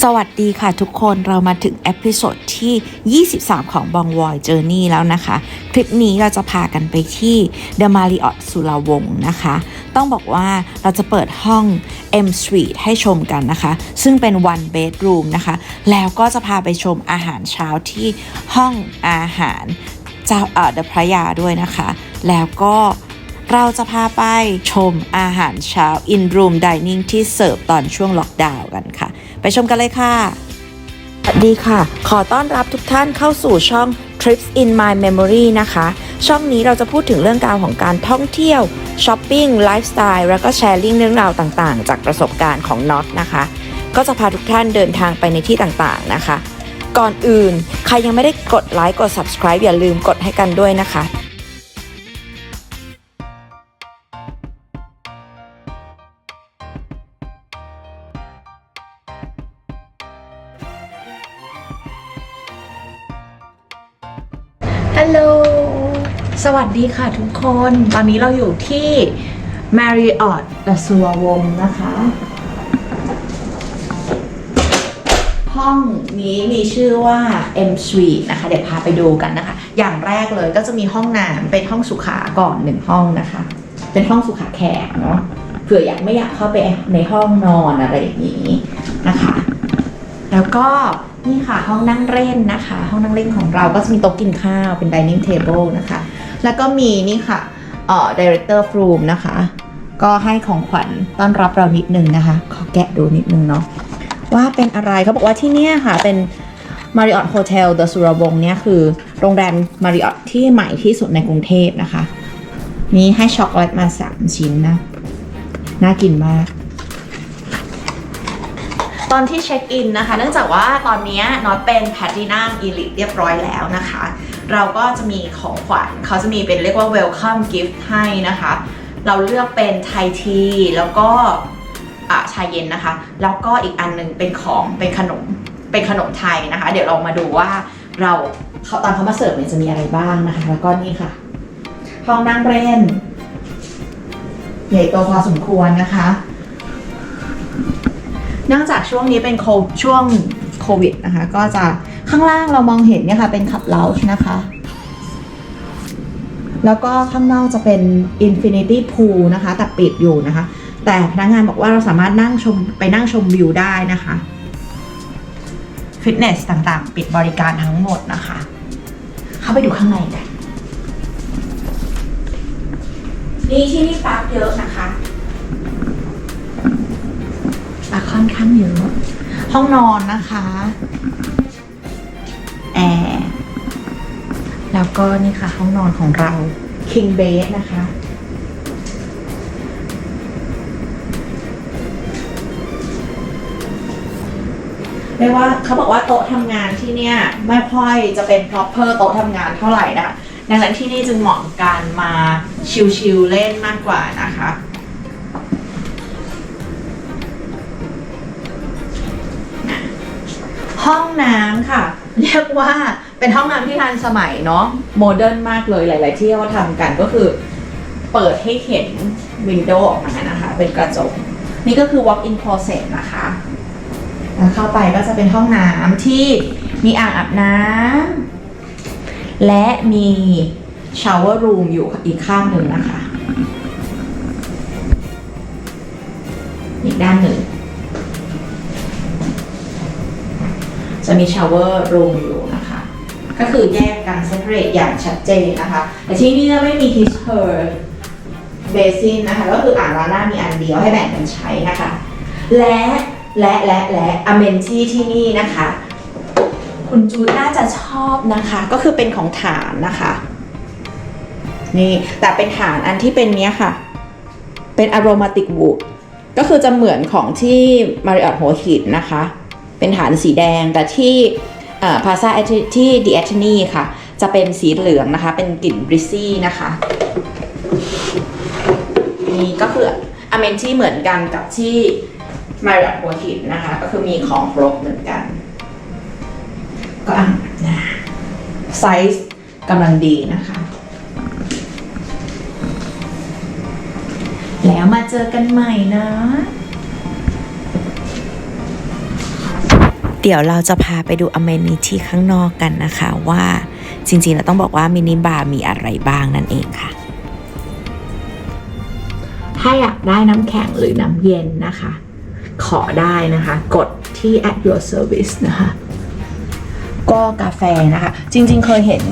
สวัสดีค่ะทุกคนเรามาถึงเอพิโซดที่ 23 ของบองวอยเจอร์นี่แล้วนะคะ คลิปนี้เราจะพากันไปที่ The Marriott สุรวงศ์นะคะ ต้องบอกว่าเราจะเปิดห้อง M Suite ให้ชมกันนะคะ ซึ่งเป็น one bedroom นะคะ แล้วก็จะพาไปชมอาหารเช้าที่ห้องอาหารเจ้าเอ่อ The พระยาด้วยนะคะ แล้วก็เราจะพาไปชมอาหารเช้า in room dining ที่เสิร์ฟตอนช่วงล็อกดาวน์กันค่ะ ไปชมกันเลยค่ะสวัสดีค่ะ ขอต้อนรับทุกท่านเข้าสู่ช่อง Trips in My Memory นะคะ ช่องนี้เราจะพูดถึงเรื่องราวของการท่องเที่ยวช้อปปิ้งไลฟ์สไตล์แล้วก็แชร์ลิงเรื่องราวต่างๆ จากประสบการณ์ของน็อตนะคะ ก็จะพาทุกท่านเดินทางไปในที่ต่างๆนะคะ ก่อนอื่นใครยังไม่ได้กดไลค์กด subscribe อย่าลืมกดให้กันด้วยนะคะ สวัสดีค่ะทุกคน ตอนนี้เราอยู่ที่ Marriott ดัสววงศ์นะคะ ห้องนี้มีชื่อว่า M Suite นะคะ เดี๋ยวพาไปดูกันนะคะ อย่างแรกเลยก็จะมีห้องน้ำเป็นห้องสุขาก่อนหนึ่งห้องนะคะ เป็นห้องสุขาแขกเนาะ เผื่ออยากไม่อยากเข้าไปในห้องนอนอะไรอย่างนี้นะคะ แล้วก็นี่ค่ะห้องนั่งเล่นนะคะ ห้องนั่งเล่นของเราก็จะมีโต๊ะกินข้าวเป็น dining table นะคะ แล้วก็มีนี่ค่ะเอ่อ director room นะคะ ก็ให้ของขวัญต้อนรับเรานิดนึงนะคะ ขอแกะดูนิดนึงเนาะว่าเป็นอะไรเขาบอกว่าที่เนี่ยค่ะเป็น Marriott Hotel The สุรวงศ์เนี่ยคือโรงแรม Marriott ที่ใหม่ที่สุดในกรุงเทพนะคะ นี่ให้ช็อกโกแลตมา 3 ชิ้นนะ น่ากินมาก ตอนที่เช็คอินนะคะ เนื่องจากว่าตอนนี้น็อตเป็นแพ t ตินัมอีลิ e เรียบร้อยแล้วนะคะ เราก็จะมีของขวัญเขาจะมีเป็นเรียกว่า welcome gift ให้นะคะ เราเลือกเป็นไทยทีแล้วก็ชาเย็นนะคะ แล้วก็อีกอันหนึงเป็นของเป็นขนมเป็นขนมไทยนะคะ เดี๋ยวเรามาดูว่าเราเขาตอนเขามาเสิร์ฟเนี่ยจะมีอะไรบ้างนะคะ แล้วก็นี่ค่ะห้องนั่งเล่นใหญ่โตพอสมควรนะคะเนื่องจากช่วงนี้เป็นโคช่วงโควิดนะคะ ก็จะ ข้างล่างเรามองเห็นเนี่ยค่ะเป็นขับเลาช์นะคะ แล้วก็ข้างนอกจะเป็น Infinity Pool นะคะ แต่ปิดอยู่นะคะ แต่พนักงานบอกว่าเราสามารถนั่งชมไปนั่งชมวิวได้นะคะฟิตเนสต่างๆ ปิดบริการทั้งหมดนะคะ เข้าไปดูข้างในกันนี่ที่นี่ปาร์คเยอะนะคะปาค่อนข้างเยอะ ห้องนอนนะคะ แล้วก็นี่ค่ะห้องนอนของเรา King Bed นะคะเรียกว่าเขาบอกว่าโต๊ะทำงานที่เนี่ยไม่ค่อยจะเป็น proper โต๊ะทำงานเท่าไหร่นะคะดังนั้นที่นี่จึงเหมาะกับการมาชิลๆเล่นมากกว่านะคะห้องน้ำค่ะ เรียกว่า เป็นห้องน้ำที่ทันสมัยเนาะโมเดิร์นมากเลยหลาย ๆ ที่เขาทำกันก็คือ เปิดให้เห็นวินโดว์ออกมานะคะ เป็นกระจก นี่ก็คือ walk in closet นะคะแล้วเข้าไปก็จะเป็นห้องน้ำที่มีอ่างอาบน้ำและมีชาวเวอร์รูมอยู่อีกข้างหนึ่งนะคะ อีกด้านหนึ่ง จะมีชาวเวอร์รูมอยู่นะคะ ก็คือแยกกันเซ p a r a t e อย่างชัดเจนนะคะ แต่ที่นี่จะไม่มีทิชเ e อร์เบซินนะคะก็คืออ่างล้างหน้ามีอันเดียวให้แบ่งกันใช้นะคะ และและและและอเมนที่ที่นี่นะคะ คุณจูดน่าจะชอบนะคะ ก็คือเป็นของฐานนะคะ นี่แต่เป็นฐานอันที่เป็นเนี้ยค่ะ เป็น aromatic wood ก็คือจะเหมือนของที่ Marriott หัวหินนะคะ เป็นฐานสีแดงแต่ที่ พาซาที่ The a t t o n y ค่ะ จะเป็นสีเหลืองนะคะ เป็นกลิ่นบริซี่นะคะนี่ก็คืออเมนที่เหมือนกันกับที่มาริอ t หัวหินนะคะ ก็คือมีของครบเหมือนกัน ก็อ่างนะไซส์กำลังดีนะคะ แล้วมาเจอกันใหม่นะ เดี๋ยวเราจะพาไปดูอเมนิตี้ข้างนอกกันนะคะว่าจริงๆเราต้องบอกว่ามินิบาร์มีอะไรบ้างนั่นเองค่ะ ถ้าอยากได้น้ำแข็งหรือน้ำเย็นนะคะ ขอได้นะคะ กดที่ at your service นะคะก็กาแฟนะคะ จริงๆเคยเห็น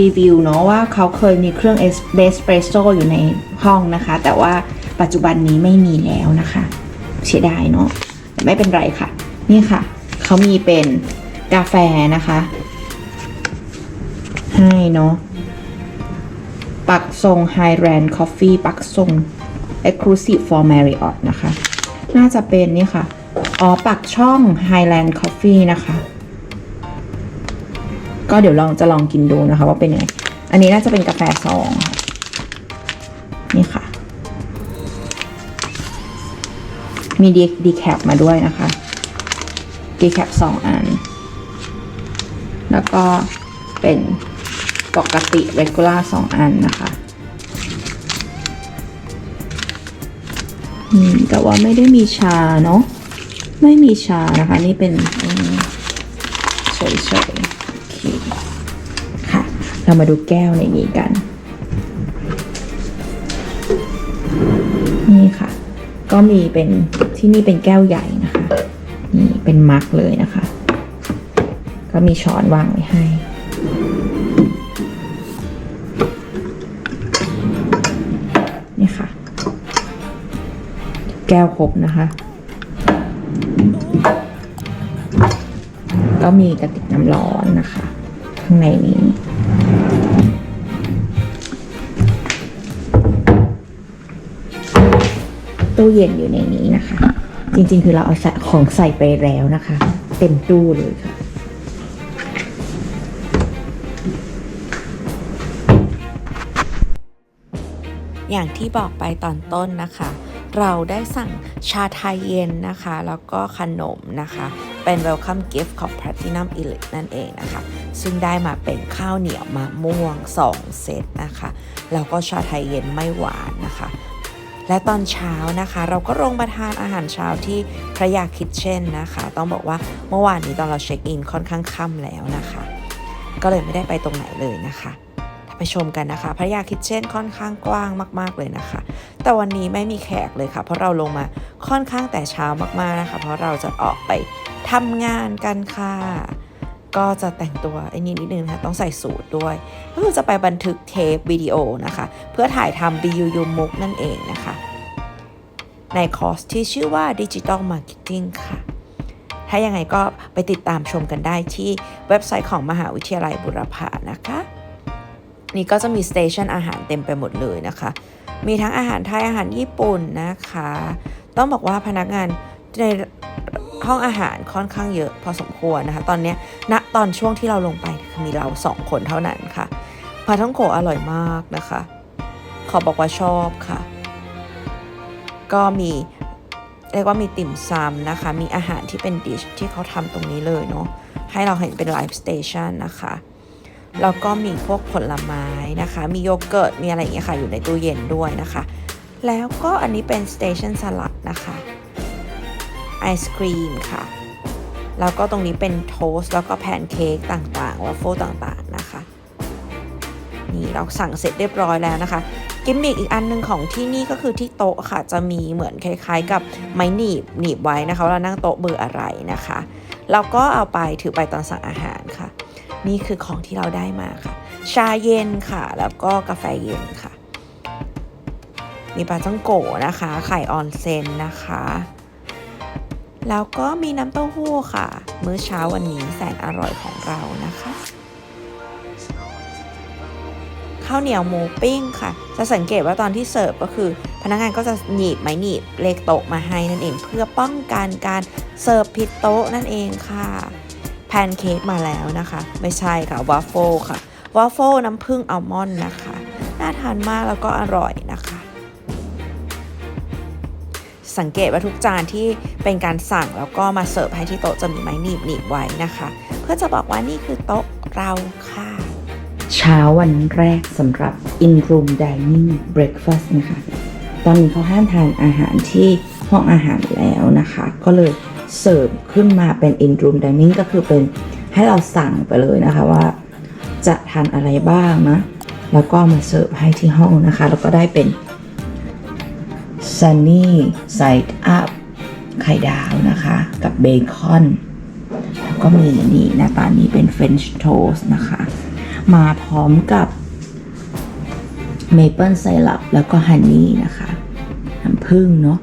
รีวิวเนาะว่าเขาเคยมีเครื่องเอสเปรสโซอยู่ในห้องนะคะ แต่ว่าปัจจุบันนี้ไม่มีแล้วนะคะ เสียดายเนาะแต่ไม่เป็นไรค่ะ นี่ค่ะ เขามีเป็นกาแฟนะคะ ให้เนาะปักทรง Highland Coffee ปักทรง Exclusive for Marriott นะคะ น่าจะเป็นนี่ค่ะ อ๋อ ปักช่อง Highland Coffee นะคะ ก็เดี๋ยวลองจะลองกินดูนะคะว่าเป็นยังไง อันนี้น่าจะเป็นกาแฟซอง นี่ค่ะ มีดีดีแคปมาด้วยนะคะ ดีแคปสองอัน แล้วก็เป็นปกติ regular สองอันนะคะอืมแต่ว่าไม่ได้มีชาเนาะไม่มีชานะคะ นี่เป็นเฉยๆค่ะ เรามาดูแก้วในนี้กัน นี่ค่ะ ก็มีเป็นที่นี่เป็นแก้วใหญ่นะคะ นี่เป็นมักเลยนะคะ ก็มีช้อนวางไว้ให้นี่ค่ะ แก้วครบนะคะ ก็มีกระติกน้ำร้อนนะคะ ข้างในนี้ตู้เย็นอยู่ในนี้นะคะ จริงๆ คือเราเอาของใส่ไปแล้วนะคะ เต็มตู้เลยค่ะ อย่างที่บอกไปตอนต้นนะคะ เราได้สั่งชาไทยเย็นนะคะ แล้วก็ขนมนะคะ เป็น welcome gift ของ Platinum Elite นั่นเองนะคะ ซึ่งได้มาเป็นข้าวเหนียวมะม่วง 2 เซตนะคะ แล้วก็ชาไทยเย็นไม่หวานนะคะ และตอนเช้านะคะ เราก็ลงมาทานอาหารเช้าที่พระยาคิทเช่นนะคะ ต้องบอกว่าเมื่อวานนี้ตอนเราเช็คอินค่อนข้างค่ำแล้วนะคะ ก็เลยไม่ได้ไปตรงไหนเลยนะคะไปชมกันนะคะพระยาคิทเช่นค่อนข้างกว้างมาก ๆเลยนะคะ แต่วันนี้ไม่มีแขกเลยค่ะ เพราะเราลงมาค่อนข้างแต่เช้ามากๆนะคะ เพราะเราจะออกไปทำงานกันค่ะ ก็จะแต่งตัวไอ้นี่นิดนึงนะคะต้องใส่สูทด้วย ก็คือจะไปบันทึกเทปวิดีโอนะคะ เพื่อถ่ายทำ BUU มุกนั่นเองนะคะ ในคอร์สที่ชื่อว่า Digital Marketing ค่ะ ถ้ายังไงก็ไปติดตามชมกันได้ที่เว็บไซต์ของมหาวิทยาลัยบุรพานะคะ นี่ก็จะมีสเตชันอาหารเต็มไปหมดเลยนะคะ มีทั้งอาหารไทยอาหารญี่ปุ่นนะคะ ต้องบอกว่าพนักงานใน ห้องอาหารค่อนข้างเยอะพอสมควรนะคะ ตอนเนี้ยณตอนช่วงที่เราลงไปมีเราสองคนเท่านั้นค่ะปลาท่องโกอร่อยมากนะคะ ขอบอกว่าชอบค่ะ ก็มีเรียกว่ามีติ่มซำนะคะ มีอาหารที่เป็นดิชที่เขาทำตรงนี้เลยเนาะ ให้เราเห็นเป็นไลฟ์สเตชันนะคะ แล้วก็มีพวกผลไม้นะคะ มีโยเกิร์ต มีอะไรอย่างเงี้ยค่ะ อยู่ในตู้เย็นด้วยนะคะ แล้วก็อันนี้เป็นสเตชันสลัดนะคะ ไอศครีมค่ะ แล้วก็ตรงนี้เป็นโทส์แล้วก็แพนเค้กต่างๆวัฟเฟิลต่างๆนะคะ นี่เราสั่งเสร็จเรียบร้อยแล้วนะคะ กิมมิกอีกอันหนึ่งของที่นี่ก็คือที่โต๊ะค่ะ จะมีเหมือนคล้ายๆ กับไม้หนีบหนีบไว้นะคะว่าเรานั่งโต๊ะเบอร์อะไรนะคะ เราก็เอาไปถือไปตอนสั่งอาหารค่ะ นี่คือของที่เราได้มาค่ะ ชาเย็นค่ะ แล้วก็กาแฟเย็นค่ะมีปลาจ้องโกะนะคะ ไข่ออนเซนนะคะ แล้วก็มีน้ำเต้าหู้ค่ะ มื้อเช้าวันนี้แสนอร่อยของเรานะคะข้าวเหนียวหมูปิ้งค่ะ จะสังเกตว่าตอนที่เสิร์ฟก็คือ พนักงานก็จะหนีบไม้หนีบเลขโต๊ะมาให้นั่นเองเพื่อป้องกันการเสิร์ฟผิดโต๊ะนั่นเองค่ะ แพนเค้กมาแล้วนะคะ ไม่ใช่ค่ะวาฟเฟิลค่ะวาฟเฟิลน้ำผึ้งอัลมอนด์นะคะ น่าทานมากแล้วก็อร่อยนะคะ สังเกตว่าทุกจานที่เป็นการสั่งแล้วก็มาเสิร์ฟให้ที่โต๊ะจะมีไม้หนีบหนีบไว้นะคะ เพื่อจะบอกว่านี่คือโต๊ะเราค่ะ เช้าวันแรกสำหรับ in room dining breakfast นะคะ ตอนนี้เขาห้ามทานอาหารที่ห้องอาหารแล้วนะคะ ก็เลยเสิร์ฟขึ้นมาเป็น in room dining ก็คือเป็นให้เราสั่งไปเลยนะคะว่า จะทานอะไรบ้างนะ แล้วก็มาเสิร์ฟให้ที่ห้องนะคะ แล้วก็ได้เป็น sunny side up ไข่ดาวนะคะ กับเบคอนแล้วก็มีนี่หน้าตานี้เป็น French toast นะคะ มาพร้อมกับ maple syrup แล้วก็ฮันนี่นะคะน้ำผึ้งเนาะ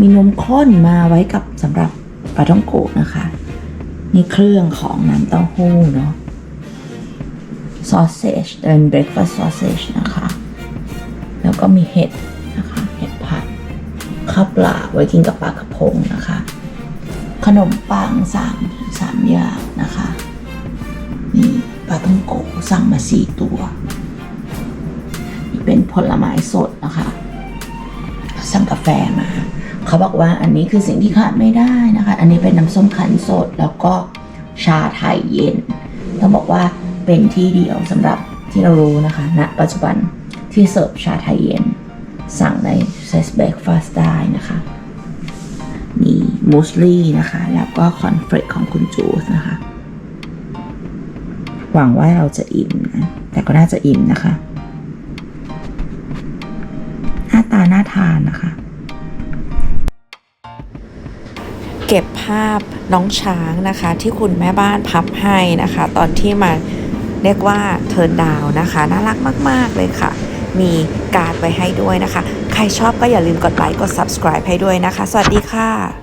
มีนมข้นมาไว้กับสำหรับปลาท่องโกะนะคะนี่เครื่องของน้ำเต้าหู้เนาะ sausage เป็น breakfast sausage นะคะ แล้วก็มีเห็ด ข้าวเปล่าไว้กินกับปลากระพงนะคะ ขนมปังสามสามอย่างนะคะนี่ปลาท่องโกสั่งมาสี่ตัวนี่เป็นผลไม้สดนะคะสั่งกาแฟมา เขาบอกว่าอันนี้คือสิ่งที่ขาดไม่ได้นะคะ อันนี้เป็นน้ำส้มคั้นสดแล้วก็ชาไทยเย็นต้องบอกว่าเป็นที่เดียวสำหรับที่เรารู้นะคะณปัจจุบันที่เสิร์ฟชาไทยเย็น สั่งในเซสเบกฟาสได้นะคะ มีมูสลี่นะคะ แล้วก็คอนเฟรกของคุณจูสนะคะ หวังว่าเราจะอิ่มนะ แต่ก็น่าจะอิ่มนะคะหน้าตาน่าทานนะคะ เก็บภาพน้องช้างนะคะ ที่คุณแม่บ้านพับให้นะคะ ตอนที่มาเรียกว่าเทิร์นดาวนะคะ น่ารักมาก ๆ เลยค่ะ มีการ์ดไว้ให้ด้วยนะคะ ใครชอบก็อย่าลืมกดไลค์กด subscribe ให้ด้วยนะคะ สวัสดีค่ะ